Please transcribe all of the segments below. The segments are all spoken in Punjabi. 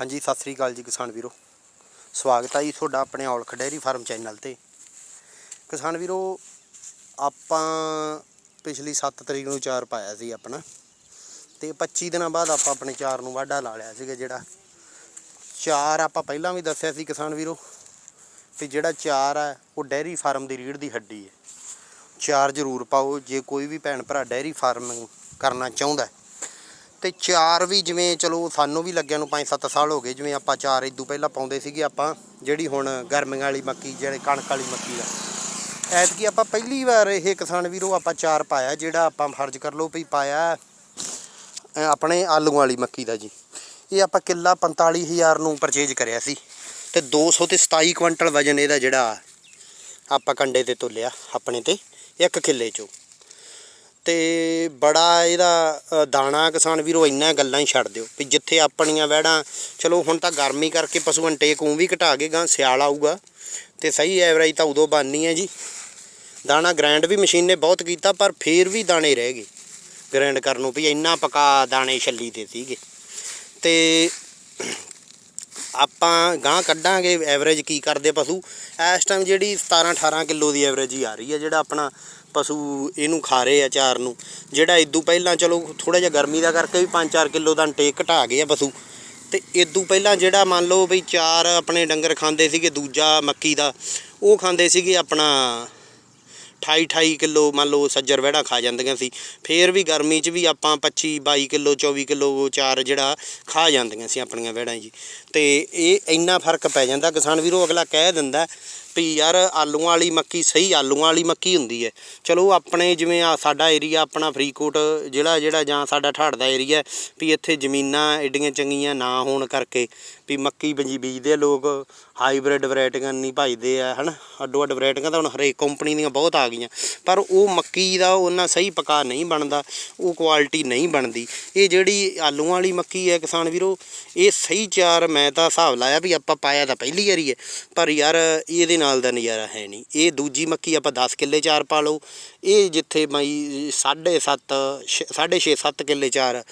ਹਾਂਜੀ, ਸਤਿ ਸ੍ਰੀ ਅਕਾਲ ਜੀ ਕਿਸਾਨ ਵੀਰੋ। ਸਵਾਗਤ ਹੈ ਜੀ ਤੁਹਾਡਾ ਆਪਣੇ ਔਲਖ ਡੈਰੀ ਫਾਰਮ ਚੈਨਲ ਤੇ। ਕਿਸਾਨ ਵੀਰੋ, ਆਪਾਂ ਪਿਛਲੀ 7 ਤਰੀਕ ਨੂੰ ਚਾਰ ਪਾਇਆ ਸੀ ਆਪਣਾ ਤੇ 25 ਦਿਨਾਂ ਬਾਅਦ ਆਪਾਂ ਆਪਣੇ ਚਾਰ ਨੂੰ ਵਾਢਾ ਲਾ ਲਿਆ ਸੀਗਾ ਜਿਹੜਾ। ਚਾਰ ਆਪਾਂ ਪਹਿਲਾਂ ਵੀ ਦੱਸਿਆ ਸੀ ਕਿਸਾਨ ਵੀਰੋ ਵੀ ਜਿਹੜਾ ਚਾਰ ਹੈ ਉਹ ਡੈਰੀ ਫਾਰਮ ਦੀ ਰੀੜ ਦੀ ਹੱਡੀ ਹੈ। ਚਾਰ ਜ਼ਰੂਰ ਪਾਓ, ਜੇ ਕੋਈ ਵੀ ਭੈਣ ਭਰਾ ਡੈਰੀ ਫਾਰਮਿੰਗ ਕਰਨਾ ਚਾਹੁੰਦਾ ਹੈ ਤੇ ਚਾਰ ਵੀ ਜਿਵੇਂ ਚਲੋ ਸਾਨੂੰ ਵੀ ਲੱਗਿਆ ਨੂੰ 5-7 ਸਾਲ ਹੋ ਗਏ, ਜਿਵੇਂ ਆਪਾਂ ਚਾਰ ਇਦੋਂ ਪਹਿਲਾਂ ਪਾਉਂਦੇ ਸੀਗੇ ਆਪਾਂ, ਜਿਹੜੀ ਹੁਣ ਗਰਮੀਆਂ ਵਾਲੀ ਮੱਕੀ, ਜਿਹੜੇ ਕਣਕ ਵਾਲੀ ਮੱਕੀ ਦਾ ਐਤਕੀ ਆਪਾਂ ਪਹਿਲੀ ਵਾਰ ਇਹ ਕਿਸਾਨ ਵੀਰੋ ਆਪਾਂ ਚਾਰ ਪਾਇਆ, ਜਿਹੜਾ ਆਪਾਂ ਫਰਜ਼ ਕਰ ਲਓ ਵੀ ਪਾਇਆ ਆਪਣੇ ਆਲੂ ਵਾਲੀ ਮੱਕੀ ਦਾ ਜੀ। ਇਹ ਆਪਾਂ ਕਿੱਲਾ 45000 ਨੂੰ ਪਰਚੇਜ ਕਰਿਆ ਸੀ ਤੇ 200 ਤੇ 27 ਕੁਇੰਟਲ ਵਜਨ ਇਹਦਾ ਜਿਹੜਾ ਆਪਾਂ ਕੰਡੇ ਤੇ ਤੋਲਿਆ, ਆਪਣੇ ਤੇ, ਇੱਕ ਕਿੱਲੇ ਚੋਂ। ਅਤੇ ਬੜਾ ਇਹਦਾ ਦਾਣਾ ਕਿਸਾਨ ਵੀਰੋ ਇੰਨਾ ਗੱਲਾਂ ਹੀ ਛੱਡ ਦਿਓ ਵੀ ਜਿੱਥੇ ਆਪਣੀਆਂ ਵਹਿੜਾਂ, ਚਲੋ ਹੁਣ ਤਾਂ ਗਰਮੀ ਕਰਕੇ ਪਸ਼ੂ ਇੰਟੇਕ ਉਂ ਵੀ ਘਟਾ ਕੇ ਗਾਂ ਸਿਆਲ ਆਊਗਾ ਤੇ ਸਹੀ ਐਵਰੇਜ ਤਾਂ ਉਦੋਂ ਬਣਨੀ ਹੈ ਜੀ। ਦਾਣਾ ਗ੍ਰਾਈਂਡ ਵੀ ਮਸ਼ੀਨ ਨੇ ਬਹੁਤ ਕੀਤਾ ਪਰ ਫੇਰ ਵੀ ਦਾਣੇ ਰਹਿ ਗਏ। ਗ੍ਰਾਈਂਡ ਕਰਨ ਨੂੰ ਵੀ ਇੰਨਾ ਪਕਾ ਦਾਣੇ ਛੱਲੀ ਦੇ ਸੀਗੇ। ਤੇ ਆਪਾਂ ਗਾਂ ਕੱਢਾਂਗੇ ਐਵਰੇਜ ਕੀ ਕਰਦੇ ਪਸ਼ੂ? ਇਸ ਟਾਈਮ ਜਿਹੜੀ 17 18 ਕਿਲੋ ਦੀ ਐਵਰੇਜ ਹੀ ਆ ਰਹੀ ਹੈ ਜਿਹੜਾ ਆਪਣਾ ਪਸ਼ੂ ਇਹਨੂੰ ਖਾ ਰਹੇ ਆ ਚਾਰ ਨੂੰ। ਜਿਹੜਾ ਇਦੋਂ ਪਹਿਲਾਂ ਚਲੋ ਥੋੜਾ ਜਿਹਾ ਗਰਮੀ ਦਾ ਕਰਕੇ ਵੀ 5-4 ਕਿਲੋ ਦਾ ਇੰਟੇਕ ਘਟਾ ਗਏ ਆ ਪਸ਼ੂ। ਤੇ ਇਦੋਂ ਪਹਿਲਾਂ ਜਿਹੜਾ ਮੰਨ ਲਓ ਵੀ ਚਾਰ ਆਪਣੇ ਡੰਗਰ ਖਾਂਦੇ ਸੀਗੇ, ਦੂਜਾ ਮੱਕੀ ਦਾ, ਉਹ ਖਾਂਦੇ ਸੀਗੇ ਆਪਣਾ 28 28 ਕਿਲੋ ਮੰਨ ਲਓ ਸੱਜਰ ਵਹਿੜਾ ਖਾ ਜਾਂਦੀਆਂ ਸੀ, ਫੇਰ ਵੀ ਗਰਮੀ 'ਚ ਵੀ ਆਪਾਂ 25 22 ਕਿਲੋ 24 ਕਿਲੋ ਚਾਰ ਜਿਹੜਾ ਖਾ ਜਾਂਦੀਆਂ ਸੀ ਆਪਣੀਆਂ ਵਹਿੜਾਂ ਜੀ। ਤੇ ਇਹ ਇੰਨਾ ਫ਼ਰਕ ਪੈ ਜਾਂਦਾ, ਕਿਸਾਨ ਵੀਰੋ ਅਗਲਾ ਕਹਿ ਦਿੰਦਾ ਵੀ ਯਾਰ, ਆਲੂਆਂ ਵਾਲੀ ਮੱਕੀ ਸਹੀ, ਆਲੂਆਂ ਵਾਲੀ ਮੱਕੀ ਹੁੰਦੀ ਹੈ। ਚਲੋ ਆਪਣੇ ਜਿਵੇਂ ਆ ਸਾਡਾ ਏਰੀਆ ਆਪਣਾ ਫਰੀਦਕੋਟ ਜ਼ਿਲ੍ਹਾ ਜਿਹੜਾ ਜਾਂ ਸਾਡਾ ਠਾੜ ਦਾ ਏਰੀਆ ਵੀ ਇੱਥੇ ਜ਼ਮੀਨਾਂ ਐਡੀਆਂ ਚੰਗੀਆਂ ਨਾ ਹੋਣ ਕਰਕੇ ਵੀ ਮੱਕੀ ਬੀਜੀ ਬੀਜਦੇ ਆ ਲੋਕ ਹਾਈਬ੍ਰਿਡ ਵੈਰਾਈਟੀਆਂ ਨਹੀਂ ਭਾਈਦੇ ਆ, ਹਨਾ? ਅੱਡੋ ਅੱਡ ਵੈਰਾਈਟੀਆਂ ਤਾਂ ਹੁਣ ਹਰੇਕ ਕੰਪਨੀ ਦੀਆਂ ਬਹੁਤ ਆ ਗਈਆਂ। ਪਰ ਉਹ ਮੱਕੀ ਦਾ ਉਹਨਾਂ ਸਹੀ ਪਕਾ ਨਹੀਂ ਬਣਦਾ, ਉਹ ਕੁਆਲਿਟੀ ਨਹੀਂ ਬਣਦੀ। ਇਹ ਜਿਹੜੀ ਆਲੂਆਂ ਵਾਲੀ ਮੱਕੀ ਹੈ ਕਿਸਾਨ ਵੀਰੋ, ਇਹ ਸਹੀ ਚਾਰ ਮੈਂ ਤਾਂ ਹਿਸਾਬ ਲਾਇਆ ਵੀ ਆਪਾਂ ਪਾਇਆ ਤਾਂ ਪਹਿਲੀ ਵਾਰੀ ਹੈ। ਪਰ ਯਾਰ, ਇਹਦੇ ਨਾਲ ਦਾ ਨਜ਼ਾਰਾ ਹੈ ਨਹੀਂ। ਇਹ ਦੂਜੀ ਮੱਕੀ ਆਪਾਂ 10 ਕਿੱਲੇ ਚਾਰ ਪਾ ਲਓ। ਇਹ ਜਿੱਥੇ ਬਈ 7.5 6.5 7 ਕਿੱਲੇ ਚਾਰ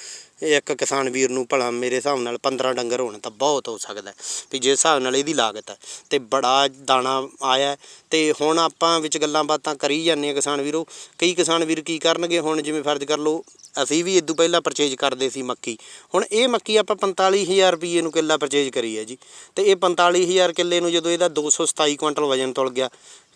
ਇੱਕ ਕਿਸਾਨ ਵੀਰ ਨੂੰ ਭਲਾ ਮੇਰੇ ਹਿਸਾਬ ਨਾਲ 15 ਡੰਗਰ ਹੋਣ ਤਾਂ ਬਹੁਤ ਹੋ ਸਕਦਾ ਹੈ, ਵੀ ਜਿਸ ਹਿਸਾਬ ਨਾਲ ਇਹਦੀ ਲਾਗਤ ਹੈ। ਤੇ ਬੜਾ ਦਾਣਾ ਆਇਆ ਹੈ। ਤੇ ਹੁਣ ਆਪਾਂ ਵਿੱਚ ਗੱਲਾਂ ਬਾਤਾਂ ਕਰੀ ਜਾਂਦੇ ਆ ਕਿਸਾਨ ਵੀਰੋ। ਕਈ ਕਿਸਾਨ ਵੀਰ ਕੀ ਕਰਨਗੇ? ਹੁਣ ਜਿਵੇਂ ਫਰਜ਼ ਕਰ ਲਓ, ਅਸੀਂ ਵੀ ਇਦੋਂ ਪਹਿਲਾਂ ਪਰਚੇਜ ਕਰਦੇ ਸੀ ਮੱਕੀ। ਹੁਣ ਇਹ ਮੱਕੀ ਆਪਾਂ 45000 ਰੁਪਏ ਨੂੰ ਕਿੱਲਾ ਪਰਚੇਜ ਕਰੀ ਹੈ ਜੀ। ਤੇ ਇਹ 45000 ਕਿੱਲੇ ਨੂੰ ਜਦੋਂ ਇਹਦਾ 227 ਕੁਇੰਟਲ ਵਜਨ ਤੁਲ ਗਿਆ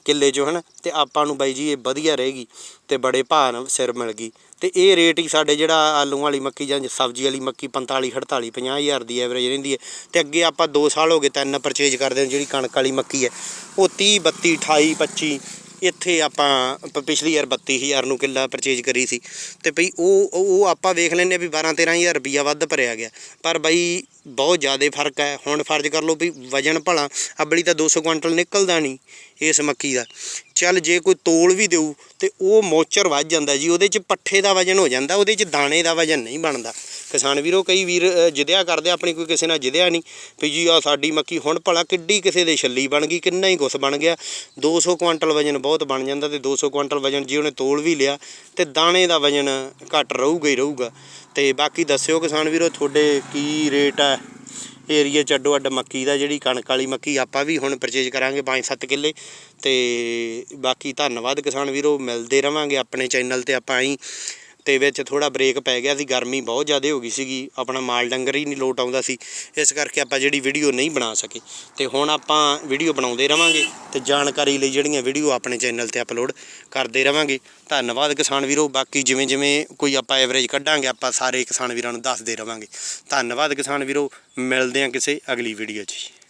ਕਿੱਲੇ 'ਚੋਂ, ਹਨ? ਤੇ ਆਪਾਂ ਨੂੰ ਬਾਈ ਜੀ ਇਹ ਵਧੀਆ ਰਹੇਗੀ ਤੇ ਬੜੇ ਭਾਅ ਨਾਲ ਸਿਰ ਮਿਲ ਗਈ। ਤੇ ਇਹ ਰੇਟ ਹੀ ਸਾਡੇ ਜਿਹੜਾ ਆਲੂ ਵਾਲੀ ਮੱਕੀ ਜਾਂ ਸਬਜ਼ੀ ਵਾਲੀ ਮੱਕੀ 45 48 50000 ਦੀ ਐਵਰੇਜ ਰਹਿੰਦੀ ਹੈ। ਤੇ ਅੱਗੇ ਆਪਾਂ 2 ਸਾਲ ਹੋ ਗਏ ਤਿੰਨ ਪਰਚੇਜ ਕਰਦੇ ਹਾਂ, ਜਿਹੜੀ ਕਣਕ ਵਾਲੀ ਮੱਕੀ ਹੈ। ਉਹ 30 32 28 25 ਇੱਥੇ ਆਪਾਂ ਪ- ਪਿਛਲੀ ਯਾਰ 32000 ਨੂੰ ਕਿੱਲਾ ਪਰਚੇਜ ਕਰੀ ਸੀ। ਤੇ ਭਈ ਉਹ ਉਹ ਆਪਾਂ ਵੇਖ ਲੈਂਦੇ ਆ ਵੀ 12 13000 ਰੁਪਈਆ ਵੱਧ ਭਰਿਆ ਗਿਆ। ਪਰ ਬਈ ਬਹੁਤ ਜ਼ਿਆਦਾ ਫ਼ਰਕ ਹੈ। ਹੁਣ ਫਰਜ਼ ਕਰ ਲਓ ਵੀ ਵਜਨ ਭਲਾ, ਅਬਲੀ ਤਾਂ 200 ਕੁਇੰਟਲ ਨਿਕਲਦਾ ਨਹੀਂ। ਇਸ ਮੱਕੀ ਦਾ। ਚੱਲ ਜੇ ਕੋਈ ਤੋਲ ਵੀ ਦੇਊ ਤੇ ਉਹ ਮੋਚਰ ਵੱਜ ਜਾਂਦਾ ਜੀ ਉਹਦੇ 'ਚ ਪੱਠੇ ਦਾ ਵਜਨ ਹੋ ਜਾਂਦਾ ਉਹਦੇ 'ਚ ਦਾਣੇ ਦਾ ਵਜਨ ਨਹੀਂ ਬਣਦਾ। ਕਿਸਾਨ ਵੀਰੋ ਕਈ ਵੀਰ ਅ, ਜਿਦਿਆ ਕਰਦੇ ਆਪਣੀ ਕੋਈ ਕਿਸੇ ਨਾਲ ਜਿਦਿਆ ਨਹੀਂ ਵੀ ਜੀ ਆ ਸਾਡੀ ਮੱਕੀ ਹੁਣ ਭਲਾ ਕਿੱਡੀ ਕਿਸੇ ਦੇ ਛੱਲੀ ਬਣ ਗਈ ਕਿੰਨਾ ਹੀ ਕੁਛ ਬਣ ਗਿਆ। 200 ਕੁਇੰਟਲ ਵਜਨ ਬਹੁਤ ਬਣ ਜਾਂਦਾ ਤੇ 200 ਕੁਇੰਟਲ ਵਜਨ ਜੀ ਉਹਨੇ ਤੋਲ ਵੀ ਲਿਆ ਤੇ ਦਾਣੇ ਦਾ ਵਜਨ ਘੱਟ ਰਹੂਗਾ ਹੀ ਰਹੂਗਾ। ਤੇ ਬਾਕੀ ਦੱਸਿਓ ਕਿਸਾਨ ਵੀਰੋ ਤੁਹਾਡੇ ਕੀ ਰੇਟ ਹੈ ਏਰੀਆ ਚ ਅੱਡੋ ਅੱਡ ਮੱਕੀ ਦਾ ਜਿਹੜੀ ਕਣਕ ਵਾਲੀ ਮੱਕੀ ਆਪਾਂ ਵੀ ਹੁਣ ਪਰਚੇਜ ਕਰਾਂਗੇ 5-7 ਕਿੱਲੇ ਤੇ ਬਾਕੀ ਧੰਨਵਾਦ ਕਿਸਾਨ ਵੀਰੋ, ਮਿਲਦੇ ਰਵਾਂਗੇ ਆਪਣੇ ਚੈਨਲ ਤੇ ਆਪਾਂ ਹੀ ਅਤੇ ਵਿੱਚ ਥੋੜ੍ਹਾ ਬ੍ਰੇਕ ਪੈ ਗਿਆ ਸੀ, ਗਰਮੀ ਬਹੁਤ ਜ਼ਿਆਦਾ ਹੋ ਗਈ ਸੀਗੀ, ਆਪਣਾ ਮਾਲ ਡੰਗਰ ਹੀ ਨਹੀਂ ਲੋਟ ਆਉਂਦਾ ਸੀ, ਇਸ ਕਰਕੇ ਆਪਾਂ ਜਿਹੜੀ ਵੀਡੀਓ ਨਹੀਂ ਬਣਾ ਸਕੇ। ਅਤੇ ਹੁਣ ਆਪਾਂ ਵੀਡੀਓ ਬਣਾਉਂਦੇ ਰਵਾਂਗੇ ਅਤੇ ਜਾਣਕਾਰੀ ਲਈ ਜਿਹੜੀਆਂ ਵੀਡੀਓ ਆਪਣੇ ਚੈਨਲ ਤੇ ਅਪਲੋਡ ਕਰਦੇ ਰਵਾਂਗੇ। ਧੰਨਵਾਦ ਕਿਸਾਨ ਵੀਰੋ, ਬਾਕੀ ਜਿਵੇਂ ਜਿਵੇਂ ਕੋਈ ਆਪਾਂ ਐਵਰੇਜ ਕੱਢਾਂਗੇ, ਆਪਾਂ ਸਾਰੇ ਕਿਸਾਨ ਵੀਰਾਂ ਨੂੰ ਦੱਸਦੇ ਰਵਾਂਗੇ। ਧੰਨਵਾਦ ਕਿਸਾਨ ਵੀਰੋ, ਮਿਲਦੇ ਹਾਂ ਕਿਸੇ ਅਗਲੀ ਵੀਡੀਓ 'ਚ।